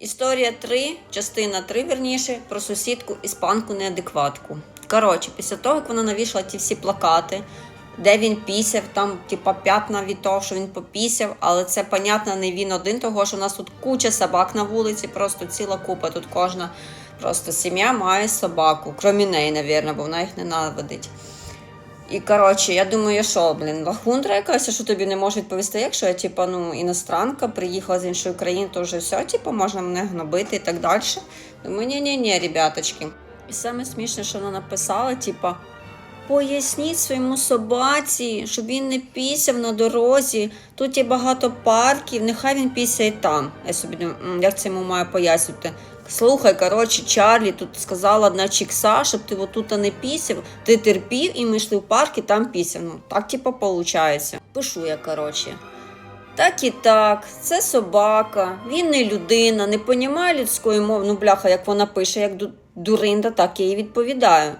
Історія 3, частина 3, верніше, про сусідку іспанку неадекватку. Коротше, після того, як вона навішала ті всі плакати, де він пісяв, там, типа, п'ятна від того, що він попісяв, але це, понятно, не він один, того що у нас тут куча собак на вулиці, просто ціла купа. Тут кожна просто сім'я має собаку, крім неї, навірно, бо вона їх ненавидить. І коротше, я думаю, що, блін, лахундра якась, що тобі не можуть відповісти, якщо я, типа, ну, іностранка, приїхала з іншої країни, то вже все, типу, можна мене гнобити і так далі. Думаю, ні-ні-ні, ребяточки. І саме смішне, що вона написала, типа, поясніть своєму собаці, щоб він не пісяв на дорозі. Тут є багато парків, нехай він пісяє там. Я собі думаю, як це йому маю пояснювати. Слухай, коротше, Чарлі тут сказала одна чікса, щоб ти отут не пісяв, ти терпів, і ми йшли в парк і там пісяв. Ну, так, типа, виходить. Пишу я, коротше. Так і так, це собака, він не людина, не понімає людської мови. Ну, бляха, як вона пише, як дуринда, так я їй відповідаю.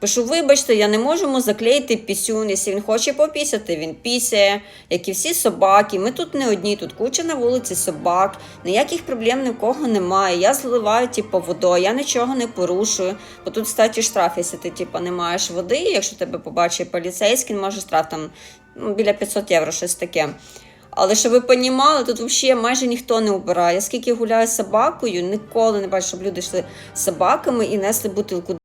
Пишу, вибачте, я не можу йому заклеїти пісюн. Якщо він хоче попісяти, він пісяє, як і всі собаки. Ми тут не одні, тут куча на вулиці собак, ніяких проблем ні в кого немає. Я зливаю типу, водою, я нічого не порушую. Бо тут, кстати, штраф, якщо ти типу, не маєш води, якщо тебе побачить поліцейський, може штраф там ну, біля 500 євро, щось таке. Але щоб ви понімали, тут взагалі майже ніхто не убирає. Я скільки гуляю з собакою, ніколи не бачу, щоб люди йшли з собаками і несли бутилку.